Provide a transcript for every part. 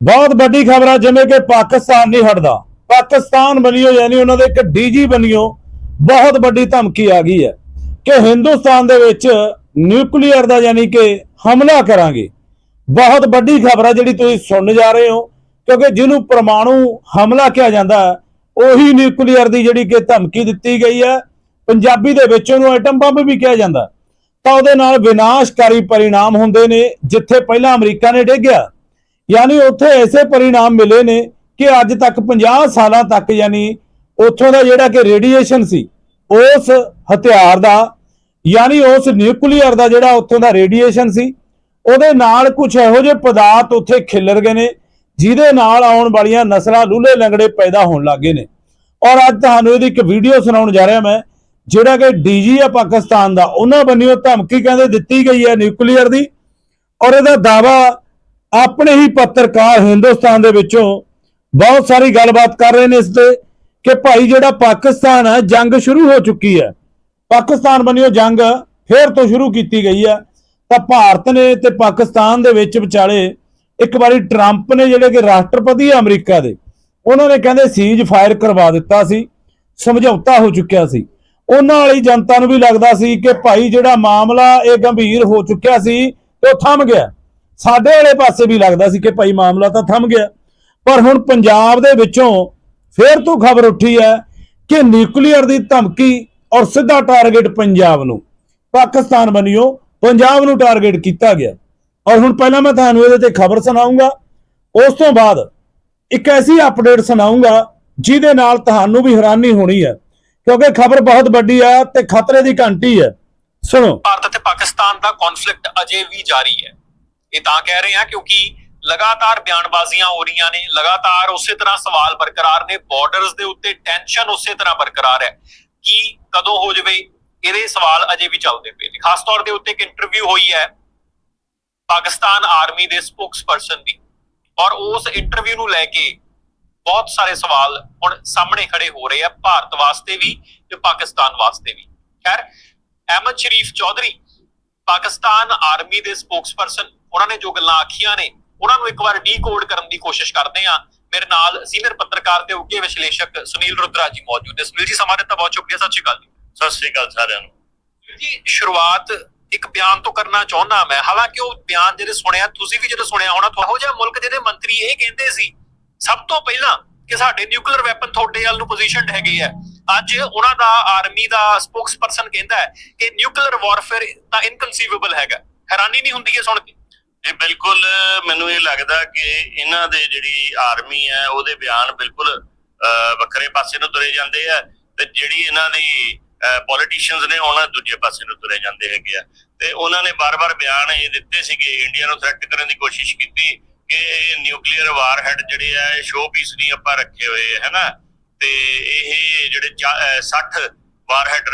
ਬਹੁਤ ਵੱਡੀ ਖਬਰ ਆ ਜਿਵੇਂ ਕਿ ਪਾਕਿਸਤਾਨ ਨਹੀਂ ਹਟਦਾ। ਪਾਕਿਸਤਾਨ ਬਣੀਓ ਯਾਨੀ ਉਹਨਾਂ ਦੇ ਇੱਕ ਡੀਜੀ ਬਣਿਓ ਬਹੁਤ ਵੱਡੀ ਧਮਕੀ ਆ ਗਈ ਹੈ ਕਿ ਹਿੰਦੁਸਤਾਨ ਦੇ ਵਿੱਚ ਨਿਊਕਲੀਅਰ ਦਾ ਯਾਨੀ ਕਿ ਹਮਲਾ ਕਰਾਂਗੇ। ਬਹੁਤ ਵੱਡੀ ਖਬਰ ਆ ਜਿਹੜੀ ਤੁਸੀਂ ਸੁਣਨ ਜਾ ਰਹੇ ਹੋ ਕਿਉਂਕਿ ਜਿਹਨੂੰ ਪਰਮਾਣੂ ਹਮਲਾ ਕਿਹਾ ਜਾਂਦਾ ਹੈ, ਉਹੀ ਨਿਊਕਲੀਅਰ ਦੀ ਜਿਹੜੀ ਕਿ ਧਮਕੀ ਦਿੱਤੀ ਗਈ ਹੈ। ਪੰਜਾਬੀ ਦੇ ਵਿੱਚ ਉਹਨੂੰ ਐਟਮ ਬੰਬ ਵੀ ਕਿਹਾ ਜਾਂਦਾ। ਤਾਂ ਉਹਦੇ ਨਾਲ ਵਿਨਾਸ਼ਕਾਰੀ ਪਰਿਣਾਮ ਹੁੰਦੇ ਨੇ ਜਿੱਥੇ ਪਹਿਲਾਂ ਅਮਰੀਕਾ ਨੇ ਡੇਗਿਆ। ਯਾਨੀ ਉੱਥੇ ਐਸੇ ਪਰਿਣਾਮ ਮਿਲੇ ਨੇ ਕਿ ਅੱਜ ਤੱਕ 50 ਸਾਲਾਂ ਤੱਕ ਯਾਨੀ ਉੱਥੋਂ ਦਾ ਜਿਹੜਾ ਕਿ ਰੇਡੀਏਸ਼ਨ ਸੀ, ਉਸ ਹਥਿਆਰ ਦਾ, ਯਾਨੀ ਉਸ ਨਿਊਕਲੀਅਰ ਦਾ ਜਿਹੜਾ ਉੱਥੋਂ ਦਾ ਰੇਡੀਏਸ਼ਨ ਸੀ, ਉਹਦੇ ਨਾਲ ਕੁਝ ਇਹੋ ਜਿਹੇ ਪਦਾਰਥ ਉੱਥੇ ਖਿਲਰ ਗਏ ਨੇ, ਜਿਹਦੇ ਨਾਲ ਆਉਣ ਵਾਲੀਆਂ ਨਸਲਾਂ ਲੂਲੇ ਲੰਗੜੇ ਪੈਦਾ ਹੋਣ ਲੱਗੇ ਨੇ। ਔਰ ਅੱਜ ਤੁਹਾਨੂੰ ਇਹਦੀ ਇੱਕ ਵੀਡੀਓ ਸੁਣਾਉਣ ਜਾ ਰਿਹਾ ਮੈਂ, ਜਿਹੜਾ ਕਿ ਡੀਜੀ ਆ ਪਾਕਿਸਤਾਨ ਦਾ, ਉਹਨਾਂ ਬੰਨਿਓ ਧਮਕੀ ਕਹਿੰਦੇ ਦਿੱਤੀ ਗਈ ਹੈ ਨਿਊਕਲੀਅਰ ਦੀ, ਔਰ ਇਹਦਾ ਦਾਵਾ ਆਪਣੇ ਹੀ ਪੱਤਰਕਾਰ ਹਿੰਦੁਸਤਾਨ ਦੇ ਵਿੱਚੋਂ ਬਹੁਤ ਸਾਰੀ ਗੱਲਬਾਤ ਕਰ ਰਹੇ ਨੇ ਇਸ ਤੇ ਕਿ ਭਾਈ ਜਿਹੜਾ ਪਾਕਿਸਤਾਨ ਹੈ ਜੰਗ ਸ਼ੁਰੂ ਹੋ ਚੁੱਕੀ ਹੈ। ਪਾਕਿਸਤਾਨ ਬਣਿਓ ਜੰਗ ਫੇਰ ਤੋਂ ਸ਼ੁਰੂ ਕੀਤੀ ਗਈ ਹੈ ਤਾਂ ਭਾਰਤ ਨੇ ਤੇ ਪਾਕਿਸਤਾਨ ਦੇ ਵਿੱਚ ਵਿਚਾਲੇ ਇੱਕ ਵਾਰੀ ਟਰੰਪ ਨੇ ਜਿਹੜੇ ਕਿ ਰਾਸ਼ਟਰਪਤੀ ਹੈ ਅਮਰੀਕਾ ਦੇ, ਉਹਨਾਂ ਨੇ ਕਹਿੰਦੇ ਸੀਜ਼ ਫਾਇਰ ਕਰਵਾ ਦਿੱਤਾ ਸੀ, ਸਮਝੌਤਾ ਹੋ ਚੁੱਕਿਆ ਸੀ। ਉਹਨਾਂ ਵਾਲੀ ਜਨਤਾ ਨੂੰ ਵੀ ਲੱਗਦਾ ਸੀ ਕਿ ਭਾਈ ਜਿਹੜਾ ਮਾਮਲਾ ਇਹ ਗੰਭੀਰ ਹੋ ਚੁੱਕਿਆ ਸੀ ਤੇ ਉਹ ਥੰਮ ਗਿਆ। ਸਾਡੇ ਵਾਲੇ ਪਾਸੇ ਵੀ ਲੱਗਦਾ ਸੀ ਕਿ ਭਾਈ ਮਾਮਲਾ ਤਾਂ ਥੰਮ ਗਿਆ। ਪਰ ਹੁਣ ਪੰਜਾਬ ਦੇ ਵਿੱਚੋਂ ਫੇਰ ਤੋਂ ਖਬਰ ਉੱਠੀ ਹੈ ਕਿ ਨਿਊਕਲੀਅਰ ਦੀ ਧਮਕੀ ਔਰ ਸਿੱਧਾ ਟਾਰਗੇਟ ਪੰਜਾਬ ਨੂੰ। ਪਾਕਿਸਤਾਨ ਬਣਿਓ, ਪੰਜਾਬ ਨੂੰ ਟਾਰਗੇਟ ਕੀਤਾ ਗਿਆ। ਔਰ ਹੁਣ ਪਹਿਲਾਂ ਮੈਂ ਤੁਹਾਨੂੰ ਇਹਦੇ ਤੇ ਖਬਰ ਸੁਣਾਉਂਗਾ ਉਸ ਤੋਂ ਬਾਅਦ ਇੱਕ ਐਸੀ ਅਪਡੇਟ ਸੁਣਾਉਂਗਾ ਜਿਹਦੇ ਨਾਲ ਤੁਹਾਨੂੰ ਵੀ ਹੈਰਾਨੀ ਹੋਣੀ ਹੈ। ਕਿਉਂਕਿ ਖਬਰ ਬਹੁਤ ਵੱਡੀ ਹੈ ਤੇ ਖਤਰੇ ਦੀ ਘੰਟੀ ਹੈ। ਸੁਣੋ। ਭਾਰਤ ਅਤੇ ਪਾਕਿਸਤਾਨ ਦਾ ਕੌਨਫਲਿਕਟ ਅਜੇ ਵੀ ਜਾਰੀ ਹੈ। ਇਹ ਤਾਂ ਕਹਿ ਰਹੇ ਹਾਂ ਕਿਉਂਕਿ ਲਗਾਤਾਰ ਬਿਆਨਬਾਜ਼ੀਆਂ ਹੋ ਰਹੀਆਂ ਨੇ, ਲਗਾਤਾਰ ਉਸੇ ਤਰ੍ਹਾਂ ਸਵਾਲ ਬਰਕਰਾਰ ਨੇ ਬਾਰਡਰਸ ਦੇ ਉੱਤੇ ਟੈਨਸ਼ਨ ਉਸੇ ਤਰ੍ਹਾਂ ਬਰਕਰਾਰ ਹੈ ਕਿ ਕਦੋਂ ਹੋ ਜਾਵੇ, ਇਹਦੇ ਸਵਾਲ ਅਜੇ ਵੀ ਚੱਲਦੇ ਪਏ ਨੇ। ਖਾਸ ਤੌਰ ਦੇ ਉੱਤੇ ਇੱਕ ਇੰਟਰਵਿਊ ਹੋਈ ਹੈ ਪਾਕਿਸਤਾਨ ਆਰਮੀ ਦੇ ਸਪੋਕਸਪਰਸਨ ਦੀ ਔਰ ਉਸ ਇੰਟਰਵਿਊ ਨੂੰ ਲੈ ਕੇ ਬਹੁਤ ਸਾਰੇ ਸਵਾਲ ਹੁਣ ਸਾਹਮਣੇ ਖੜੇ ਹੋ ਰਹੇ ਆ, ਭਾਰਤ ਵਾਸਤੇ ਵੀ ਤੇ ਪਾਕਿਸਤਾਨ ਵਾਸਤੇ ਵੀ। ਖੈਰ, ਅਹਿਮਦ ਸ਼ਰੀਫ ਚੌਧਰੀ ਪਾਕਿਸਤਾਨ ਆਰਮੀ ਦੇ ਸਪੋਕਸਪਰਸਨ ਉਹਨਾਂ ਨੇ ਜੋ ਗੱਲਾਂ ਆਖੀਆਂ ਨੇ ਉਹਨਾਂ ਨੂੰ ਇੱਕ ਵਾਰ ਡੀਕੋਡ ਕਰਨ ਦੀ ਕੋਸ਼ਿਸ਼ ਕਰਦੇ ਆ ਮੇਰੇ ਨਾਲ ਸੀਨੀਅਰ ਪੱਤਰਕਾਰ ਤੇ ਉੱਗੇ ਵਿਸ਼ਲੇਸ਼ਕ ਸੁਨੀਲ ਰੁਦਰਾ ਜੀ ਮੌਜੂਦ ਨੇ। ਸੁਨੀਲ ਜੀ ਸਮਾਂ ਦਿੱਤਾ ਬਹੁਤ ਸ਼ੁਕਰੀਆ ਸਤਿ ਸ਼੍ਰੀ ਅਕਾਲ ਜੀ। ਸਤਿ ਸ੍ਰੀ ਅਕਾਲ ਸਾਰਿਆਂ ਨੂੰ। ਜੀ ਸ਼ੁਰੂਆਤ ਇੱਕ ਬਿਆਨ ਤੋਂ ਕਰਨਾ ਚਾਹੁੰਦਾ ਮੈਂ। ਹਾਲਾਂਕਿ ਉਹ ਬਿਆਨ ਜਿਹੜੇ ਸੁਣਿਆ ਤੁਸੀਂ ਵੀ ਜਦੋਂ ਸੁਣਿਆ ਹੋਣਾ ਤੁਹਾਡੇ ਜਿਹਾ ਮੁਲਕ ਜਿਹਦੇ ਮੰਤਰੀ ਇਹ ਕਹਿੰਦੇ ਸੀ ਸਭ ਤੋਂ ਪਹਿਲਾਂ ਕਿ ਸਾਡੇ ਨਿਊਕਲੀਅਰ ਵੈਪਨ ਤੁਹਾਡੇ ਵੱਲ ਨੂੰ ਪੋਜੀਸ਼ਨਡ ਹੈਗੇ ਆ। ਅੱਜ ਉਹਨਾਂ ਦਾ ਆਰਮੀ ਦਾ ਸਪੋਕਸਪਰਸਨ ਕਹਿੰਦਾ ਹੈ ਕਿ ਨਿਊਕਲੀਅਰ ਵਾਰਫੇਅਰ ਤਾਂ ਇਨਕਨਸੀਵੇਬਲ ਹੈਗਾ। ਹੈਰਾਨੀ ਨਹੀਂ ਹੁੰਦੀ ਇਹ ਸੁਣ ਕੇ? ਇਹ ਬਿਲਕੁਲ, ਮੈਨੂੰ ਇਹ ਲੱਗਦਾ ਕਿ ਇਹਨਾਂ ਦੇ ਜਿਹੜੀ ਆਰਮੀ ਹੈ, ਉਹਦੇ ਬਿਆਨ ਬਿਲਕੁਲ ਵੱਖਰੇ ਪਾਸੇ ਨੂੰ ਤੁਰੇ ਜਾਂਦੇ ਆ ਤੇ ਜਿਹੜੀ ਇਹਨਾਂ ਦੀ ਪੋਲੀਟੀਸ਼ੀਅਨਸ ਨੇ ਉਹਨਾਂ ਦੂਜੇ ਪਾਸੇ ਨੂੰ ਤੁਰੇ ਜਾਂਦੇ ਹੈਗੇ ਆ। ਤੇ ਉਹਨਾਂ ਨੇ ਬਾਰ-ਬਾਰ ਬਿਆਨ ਇਹ ਦਿੱਤੇ ਸੀਗੇ ਇੰਡੀਆ ਨੂੰ ਥ੍ਰੈਟ ਕਰਨ ਦੀ ਕੋਸ਼ਿਸ਼ ਕੀਤੀ ਕਿ ਨਿਊਕਲੀਅਰ ਵਾਰਹੈਡ ਜਿਹੜੇ ਆ ਸ਼ੋ ਨਹੀਂ ਆਪਾਂ ਰੱਖੇ ਹੋਏ, ਹੈ ਨਾ? ਤੇ ਇਹ ਜਿਹੜੇ ਚਾ- ਅਹ, 60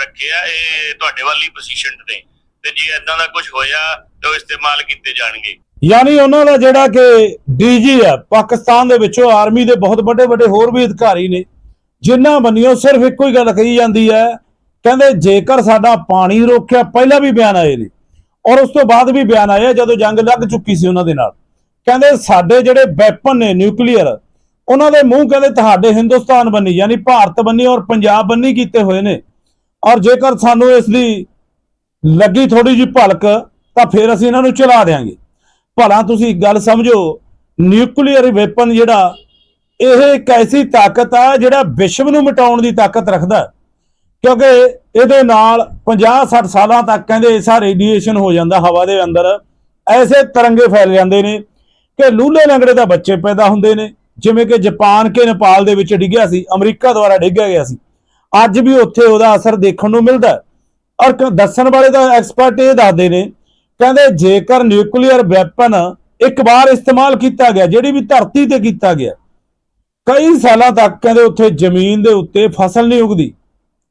ਰੱਖੇ ਆ ਇਹ ਤੁਹਾਡੇ ਵੱਲ ਹੀ ਨੇ। ਤੇ ਜੇ ਇਦਾਂ ਦਾ ਕੁਝ ਹੋਇਆ ਤੇ ਉਹ ਇਸਤੇਮਾਲ ਕੀਤੇ ਜਾਣਗੇ। ਯਾਨੀ ਉਹਨਾਂ ਦਾ ਜਿਹੜਾ ਕਿ ਡੀਜੀ ਹੈ ਪਾਕਿਸਤਾਨ ਦੇ ਵਿੱਚੋਂ ਆਰਮੀ ਦੇ ਬਹੁਤ ਵੱਡੇ ਵੱਡੇ ਹੋਰ ਵੀ ਅਧਿਕਾਰੀ ਨੇ ਜਿਨ੍ਹਾਂ ਬੰਨਿਓ ਸਿਰਫ ਇੱਕੋ ਹੀ ਗੱਲ ਕਹੀ ਜਾਂਦੀ ਹੈ ਕਹਿੰਦੇ ਜੇਕਰ ਸਾਡਾ ਪਾਣੀ ਰੋਕਿਆ ਪਹਿਲਾਂ ਵੀ ਬਿਆਨ ਆਏ ਨੇ ਔਰ ਉਸ ਤੋਂ ਬਾਅਦ ਵੀ ਬਿਆਨ ਆਏ ਆ ਜਦੋਂ ਜੰਗ ਲੱਗ ਚੁੱਕੀ ਸੀ ਉਹਨਾਂ ਦੇ ਨਾਲ। ਕਹਿੰਦੇ ਸਾਡੇ ਜਿਹੜੇ ਵੈਪਨ ਨੇ ਨਿਊਕਲੀਅਰ ਉਹਨਾਂ ਦੇ ਮੂੰਹ ਕਹਿੰਦੇ ਤੁਹਾਡੇ ਹਿੰਦੁਸਤਾਨ ਬੰਨੀ, ਯਾਨੀ ਭਾਰਤ ਬੰਨੀ ਔਰ ਪੰਜਾਬ ਬੰਨੀ ਕੀਤੇ ਹੋਏ ਨੇ। ਔਰ ਜੇਕਰ ਸਾਨੂੰ ਇਸ ਦੀ ਲੱਗੀ ਥੋੜੀ ਜਿਹੀ ਭਲਕ, ਤਾਂ ਫਿਰ ਅਸੀਂ ਇਹਨਾਂ ਨੂੰ ਚਲਾ ਦੇਾਂਗੇ ਭਲਾ ਤੁਸੀਂ ਗੱਲ ਸਮਝੋ, ਨਿਊਕਲੀਅਰ ਵੈਪਨ ਜਿਹੜਾ, ਇਹ ਇੱਕ ਐਸੀ ਤਾਕਤ ਆ ਜਿਹੜਾ ਵਿਸ਼ਵ ਨੂੰ ਮਿਟਾਉਣ ਦੀ ਤਾਕਤ ਰੱਖਦਾ ਕਿਉਂਕਿ ਇਹਦੇ ਨਾਲ 50-60 ਸਾਲਾਂ ਤੱਕ ਕਹਿੰਦੇ ਐਸਾ ਰੇਡੀਏਸ਼ਨ ਹੋ ਜਾਂਦਾ, ਹਵਾ ਦੇ ਅੰਦਰ। ਐਸੇ ਤਰੰਗੇ ਫੈਲ ਜਾਂਦੇ ਨੇ ਕਿ ਲੂਲੇ ਲੰਗੜੇ ਦਾ ਬੱਚੇ ਪੈਦਾ ਹੁੰਦੇ ਨੇ। ਜਿਵੇਂ ਕਿ ਜਾਪਾਨ ਕੇ ਨੇਪਾਲ ਦੇ ਵਿੱਚ ਡਿੱਗਿਆ ਸੀ, ਅਮਰੀਕਾ ਦੁਆਰਾ ਡਿੱਗਿਆ ਗਿਆ ਸੀ। ਅੱਜ ਵੀ ਉੱਥੇ ਉਹਦਾ ਅਸਰ ਦੇਖਣ ਨੂੰ ਮਿਲਦਾ ਔਰ ਦੱਸਣ ਵਾਲੇ ਤਾਂ ਐਕਸਪਰਟ ਇਹ ਦੱਸਦੇ ਨੇ, ਕਹਿੰਦੇ ਜੇਕਰ ਨਿਊਕਲੀਅਰ ਵੈਪਨ ਇੱਕ ਵਾਰ ਇਸਤੇਮਾਲ ਕੀਤਾ ਗਿਆ, ਜਿਹੜੀ ਵੀ ਧਰਤੀ ਤੇ ਕੀਤਾ ਗਿਆ, ਕਈ ਸਾਲਾਂ ਤੱਕ ਕਹਿੰਦੇ ਉੱਥੇ ਜ਼ਮੀਨ ਦੇ ਉੱਤੇ ਫਸਲ ਨਹੀਂ ਉਗਦੀ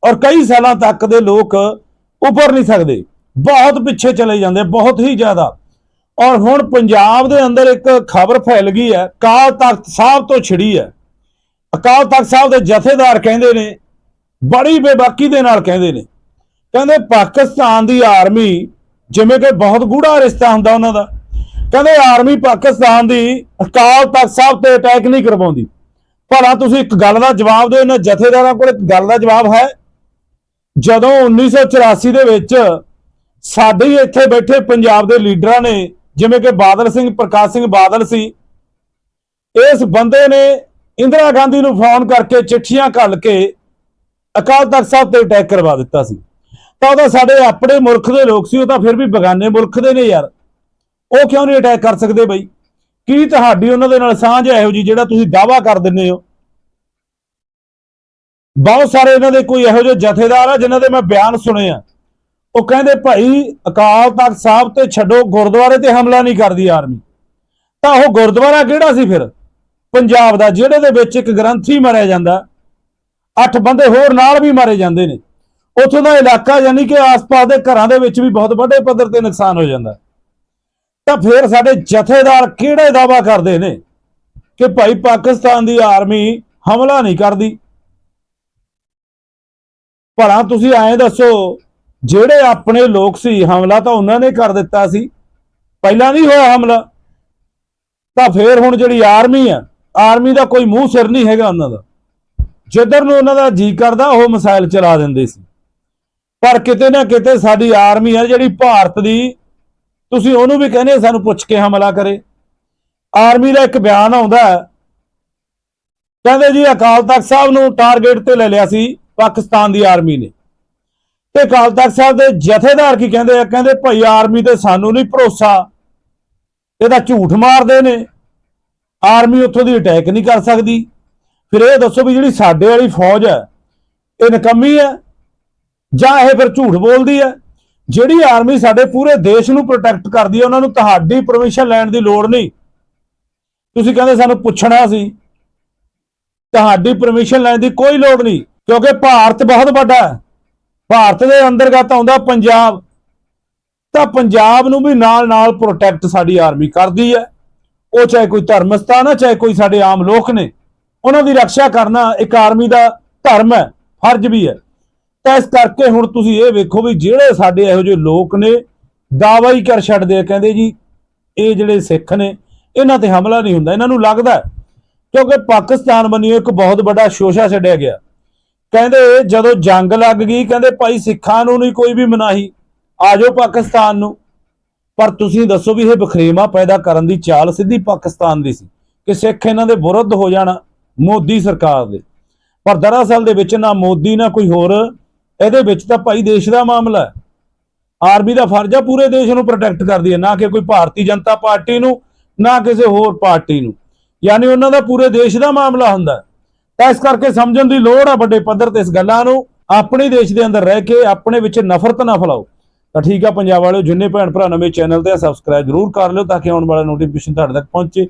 ਔਰ ਕਈ ਸਾਲਾਂ ਤੱਕ ਦੇ ਲੋਕ ਉੱਪਰ ਨਹੀਂ ਸਕਦੇ। ਬਹੁਤ ਪਿੱਛੇ ਚਲੇ ਜਾਂਦੇ, ਬਹੁਤ ਹੀ ਜ਼ਿਆਦਾ। ਔਰ ਹੁਣ ਪੰਜਾਬ ਦੇ ਅੰਦਰ ਇੱਕ ਖਬਰ ਫੈਲ ਗਈ ਹੈ, ਅਕਾਲ ਤਖਤ ਸਾਹਿਬ ਤੋਂ ਛਿੜੀ ਹੈ। ਅਕਾਲ ਤਖਤ ਸਾਹਿਬ ਦੇ ਜਥੇਦਾਰ ਕਹਿੰਦੇ ਨੇ, ਬੜੀ ਬੇਬਾਕੀ ਦੇ ਨਾਲ ਕਹਿੰਦੇ ਨੇ। ਕਹਿੰਦੇ ਪਾਕਿਸਤਾਨ ਦੀ ਆਰਮੀ, ਜਿਵੇਂ ਕਿ ਬਹੁਤ ਗੂੜਾ ਰਿਸ਼ਤਾ ਹੁੰਦਾ ਉਹਨਾਂ ਦਾ, ਕਹਿੰਦੇ ਆਰਮੀ ਪਾਕਿਸਤਾਨ ਦੀ ਅਕਾਲ ਤਖਤ ਸਾਹਿਬ ਤੇ ਅਟੈਕ ਨਹੀਂ ਕਰਵਾਉਂਦੀ। ਭਲਾ ਤੁਸੀਂ ਇੱਕ ਗੱਲ ਦਾ ਜਵਾਬ ਦਿਓ, ਇਹਨਾਂ ਜਥੇਦਾਰਾਂ ਕੋਲ ਇੱਕ ਗੱਲ ਦਾ ਜਵਾਬ ਹੈ। ਜਦੋਂ 1984 ਦੇ ਵਿੱਚ ਸਾਡੇ ਹੀ ਇੱਥੇ ਬੈਠੇ ਪੰਜਾਬ ਦੇ ਲੀਡਰਾਂ ਨੇ ਜਿਵੇਂ ਕਿ ਬਾਦਲ ਸਿੰਘ, ਪ੍ਰਕਾਸ਼ ਸਿੰਘ ਬਾਦਲ ਸੀ, ਇਸ ਬੰਦੇ ਨੇ ਇੰਦਰਾ ਗਾਂਧੀ ਨੂੰ ਫੋਨ ਕਰਕੇ ਚਿੱਠੀਆਂ ਘੱਲ ਕੇ ਅਕਾਲ ਤਖਤ ਸਾਹਿਬ ਤੇ ਅਟੈਕ ਕਰਵਾ ਦਿੱਤਾ ਸੀ। ਤਾਂ ਉਹਦਾ ਸਾਡੇ ਆਪਣੇ ਮੁਲਕ ਦੇ ਲੋਕ ਸੀ, ਉਹ ਤਾਂ ਫਿਰ ਵੀ ਬਗਾਨੇ ਮੁਲਕ ਦੇ ਨੇ ਯਾਰ। ਉਹ ਕਿਉਂ ਨਹੀਂ ਅਟੈਕ ਕਰ ਸਕਦੇ ਬਈ? ਕੀ ਤੁਹਾਡੀ ਉਹਨਾਂ ਦੇ ਨਾਲ ਸਾਂਝ ਹੈ ਇਹੋ ਜੀ ਜਿਹੜਾ ਤੁਸੀਂ ਦਾਵਾ ਕਰ ਦਿੰਦੇ ਹੋ? ਬਹੁਤ ਸਾਰੇ ਇਹਨਾਂ ਦੇ ਕੋਈ ਇਹੋ ਜਿਹੇ ਜਥੇਦਾਰ ਆ ਜਿਨ੍ਹਾਂ ਦੇ ਮੈਂ ਬਿਆਨ ਸੁਣੇ ਆ। ਉਹ ਕਹਿੰਦੇ ਭਾਈ ਅਕਾਲ ਤਖਤ ਸਾਹਿਬ ਤੇ ਛੱਡੋ, ਗੁਰਦੁਆਰੇ ਤੇ ਹਮਲਾ ਨਹੀਂ ਕਰਦੀ ਆਰਮੀ। ਤਾਂ ਉਹ ਗੁਰਦੁਆਰਾ ਕਿਹੜਾ ਸੀ ਫਿਰ? ਪੰਜਾਬ ਦਾ, ਜਿਹੜੇ ਦੇ ਵਿੱਚ ਇੱਕ ਗ੍ਰੰਥੀ ਮਾਰਿਆ ਜਾਂਦਾ, ਅੱਠ ਬੰਦੇ ਹੋਰ ਨਾਲ ਵੀ ਮਾਰੇ ਜਾਂਦੇ ਨੇ। ਉੱਥੋਂ ਦਾ ਇਲਾਕਾ ਯਾਨੀ ਕਿ ਆਸ-ਪਾਸ ਦੇ ਘਰਾਂ ਦੇ ਵਿੱਚ ਵੀ ਬਹੁਤ ਵੱਡੇ ਪੱਧਰ ਤੇ ਨੁਕਸਾਨ ਹੋ ਜਾਂਦਾ। ਤਾਂ ਫਿਰ ਸਾਡੇ ਜਥੇਦਾਰ ਕਿਹੜੇ ਦਾਵਾ ਕਰਦੇ ਨੇ ਕਿ ਭਾਈ ਪਾਕਿਸਤਾਨ ਦੀ ਆਰਮੀ ਹਮਲਾ ਨਹੀਂ ਕਰਦੀ? ਭਲਾ ਤੁਸੀਂ ਐਂ ਦੱਸੋ ਜਿਹੜੇ ਆਪਣੇ ਲੋਕ ਸੀ, ਹਮਲਾ ਤਾਂ ਉਹਨਾਂ ਨੇ ਕਰ ਦਿੱਤਾ ਸੀ। ਪਹਿਲਾਂ ਨਹੀਂ ਹੋਇਆ ਹਮਲਾ। ਤਾਂ ਫੇਰ ਹੁਣ ਜਿਹੜੀ ਆਰਮੀ ਆ, ਆਰਮੀ ਦਾ ਕੋਈ ਮੂੰਹ ਸਿਰ ਨਹੀਂ ਹੈਗਾ ਉਹਨਾਂ ਦਾ। ਜਿੱਧਰ ਨੂੰ ਉਹਨਾਂ ਦਾ ਜੀ ਕਰਦਾ, ਉਹ ਮਿਸਾਈਲ ਚਲਾ ਦਿੰਦੇ ਸੀ। ਪਰ ਕਿਤੇ ਨਾ ਕਿਤੇ ਸਾਡੀ ਆਰਮੀ ਆ, ਜਿਹੜੀ ਭਾਰਤ ਦੀ, ਤੁਸੀਂ ਉਹਨੂੰ ਵੀ ਕਹਿੰਦੇ ਸਾਨੂੰ ਪੁੱਛ ਕੇ ਹਮਲਾ ਕਰੇ। ਆਰਮੀ ਦਾ ਇੱਕ ਬਿਆਨ ਆਉਂਦਾ ਕਹਿੰਦੇ ਜੀ ਅਕਾਲ ਤਖਤ ਸਾਹਿਬ ਨੂੰ ਟਾਰਗੇਟ ਤੇ ਲੈ ਲਿਆ ਸੀ ਪਾਕਿਸਤਾਨ ਦੀ ਆਰਮੀ ਨੇ। ਤੇ ਅਕਾਲ ਤਖਤ ਸਾਹਿਬ ਦੇ ਜਥੇਦਾਰ ਕੀ ਕਹਿੰਦੇ ਆ? ਕਹਿੰਦੇ ਭਾਈ ਆਰਮੀ ਤੇ ਸਾਨੂੰ ਨਹੀਂ ਭਰੋਸਾ। ਇਹਦਾ ਝੂਠ ਮਾਰਦੇ ਨੇ। ਆਰਮੀ ਉੱਥੋਂ ਦੀ ਅਟੈਕ ਨਹੀਂ ਕਰ ਸਕਦੀ। ਫਿਰ ਇਹ ਦੱਸੋ ਵੀ ਜਿਹੜੀ ਸਾਡੇ ਵਾਲੀ ਫੌਜ ਹੈ, ਇਹ ਨਕਮੀ ਹੈ? ਜਾਂ ਇਹ ਫਿਰ ਝੂਠ ਬੋਲਦੀ ਹੈ? ਜਿਹੜੀ ਆਰਮੀ ਸਾਡੇ ਪੂਰੇ ਦੇਸ਼ ਨੂੰ ਪ੍ਰੋਟੈਕਟ ਕਰਦੀ ਹੈ, ਉਹਨਾਂ ਨੂੰ ਤੁਹਾਡੀ ਪਰਮਿਸ਼ਨ ਲੈਣ ਦੀ ਲੋੜ ਨਹੀਂ। ਤੁਸੀਂ ਕਹਿੰਦੇ ਸਾਨੂੰ ਪੁੱਛਣਾ ਸੀ, ਤੁਹਾਡੀ ਪਰਮਿਸ਼ਨ ਲੈਣ ਦੀ ਕੋਈ ਲੋੜ ਨਹੀਂ, ਕਿਉਂਕਿ ਭਾਰਤ ਬਹੁਤ ਵੱਡਾ ਹੈ। ਭਾਰਤ ਦੇ ਅੰਤਰਗਤ ਆਉਂਦਾ ਪੰਜਾਬ, ਤਾਂ ਪੰਜਾਬ ਨੂੰ ਵੀ ਨਾਲ ਨਾਲ ਪ੍ਰੋਟੈਕਟ ਸਾਡੀ ਆਰਮੀ ਕਰਦੀ ਹੈ। ਉਹ ਚਾਹੇ ਕੋਈ ਧਰਮ ਸਥਾਨ ਹੈ ਚਾਹੇ ਕੋਈ ਸਾਡੇ ਆਮ ਲੋਕ ਨੇ, ਉਹਨਾਂ ਦੀ ਰੱਖਿਆ ਕਰਨਾ ਇੱਕ ਆਰਮੀ ਦਾ ਧਰਮ ਹੈ, ਫਰਜ਼ ਵੀ ਹੈ। ਤਾਂ ਇਸ ਕਰਕੇ ਹੁਣ ਤੁਸੀਂ ਇਹ ਵੇਖੋ ਵੀ ਜਿਹੜੇ ਸਾਡੇ ਇਹੋ ਜਿਹੇ ਲੋਕ ਨੇ ਦਾਵਾ ਹੀ ਕਰ ਛੱਡਦੇ ਆ, ਕਹਿੰਦੇ ਜੀ, ਇਹ ਜਿਹੜੇ ਸਿੱਖ ਨੇ, ਇਹਨਾਂ ਤੇ ਹਮਲਾ ਨਹੀਂ ਹੁੰਦਾ, ਇਹਨਾਂ ਨੂੰ ਲੱਗਦਾ ਕਿਉਂਕਿ ਪਾਕਿਸਤਾਨ ਬੰਨਿਓ ਇੱਕ ਬਹੁਤ ਵੱਡਾ ਸ਼ੋਸ਼ਾ ਛੱਡਿਆ ਗਿਆ। ਕਹਿੰਦੇ ਜਦੋਂ ਜੰਗ ਲੱਗ ਗਈ, ਕਹਿੰਦੇ ਭਾਈ ਸਿੱਖਾਂ ਨੂੰ ਨਹੀਂ ਕੋਈ ਵੀ ਮਨਾਹੀ, ਆ ਜਾਓ ਪਾਕਿਸਤਾਨ ਨੂੰ। ਪਰ ਤੁਸੀਂ ਦੱਸੋ ਵੀ ਇਹ ਬਖਰੇਵਾ ਪੈਦਾ ਕਰਨ ਦੀ ਚਾਲ ਸਿੱਧੀ ਪਾਕਿਸਤਾਨ ਦੀ ਸੀ ਕਿ ਸਿੱਖ ਇਹਨਾਂ ਦੇ ਵਿਰੁੱਧ ਹੋ ਜਾਣ ਮੋਦੀ ਸਰਕਾਰ ਦੇ। ਪਰ ਦਰਅਸਲ ਦੇ ਵਿੱਚ ਨਾ ਮੋਦੀ, ਨਾ ਕੋਈ ਹੋਰ, ਇਹਦੇ ਵਿੱਚ ਤਾਂ ਭਾਈ ਦੇਸ਼ ਦਾ ਮਾਮਲਾ ਹੈ। ਆਰਮੀ ਦਾ ਫਰਜ਼ ਆ ਪੂਰੇ ਦੇਸ਼ ਨੂੰ ਪ੍ਰੋਟੈਕਟ ਕਰਦੀ ਹੈ, ਨਾ ਕਿ ਕੋਈ ਭਾਰਤੀ ਜਨਤਾ ਪਾਰਟੀ ਨੂੰ, ਨਾ ਕਿਸੇ ਹੋਰ ਪਾਰਟੀ ਨੂੰ। ਯਾਨੀ ਉਹਨਾਂ ਦਾ ਪੂਰੇ ਦੇਸ਼ ਦਾ ਮਾਮਲਾ ਹੁੰਦਾ ਹੈ। ਤਾਂ ਇਸ ਕਰਕੇ ਸਮਝਣ ਦੀ ਲੋੜ ਆ ਵੱਡੇ ਪੱਧਰ ਤੇ ਇਸ ਗੱਲਾਂ ਨੂੰ। ਆਪਣੇ ਦੇਸ਼ ਦੇ ਅੰਦਰ ਰਹਿ ਕੇ ਆਪਣੇ ਵਿੱਚ ਨਫ਼ਰਤ ਨਾ ਫੈਲਾਓ। ਤਾਂ ਠੀਕ ਆ ਪੰਜਾਬ ਵਾਲਿਓ, ਜਿੰਨੇ ਭੈਣ ਭਰਾ ਨਵੇਂ ਚੈਨਲ ਤੇ ਸਬਸਕ੍ਰਾਈਬ ਜ਼ਰੂਰ ਕਰ ਲਿਓ ਤਾਂ ਕਿ ਆਉਣ ਵਾਲਾ ਨੋਟੀਫਿਕੇਸ਼ਨ ਤੁਹਾਡੇ ਤੱਕ ਪਹੁੰਚੇ।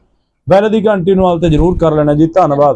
ਬੈਲ ਦੀ ਘੰਟੀ ਨੂੰ ਆਲ ਤੇ ਜ਼ਰੂਰ ਕਰ ਲੈਣਾ ਜੀ। ਧੰਨਵਾਦ।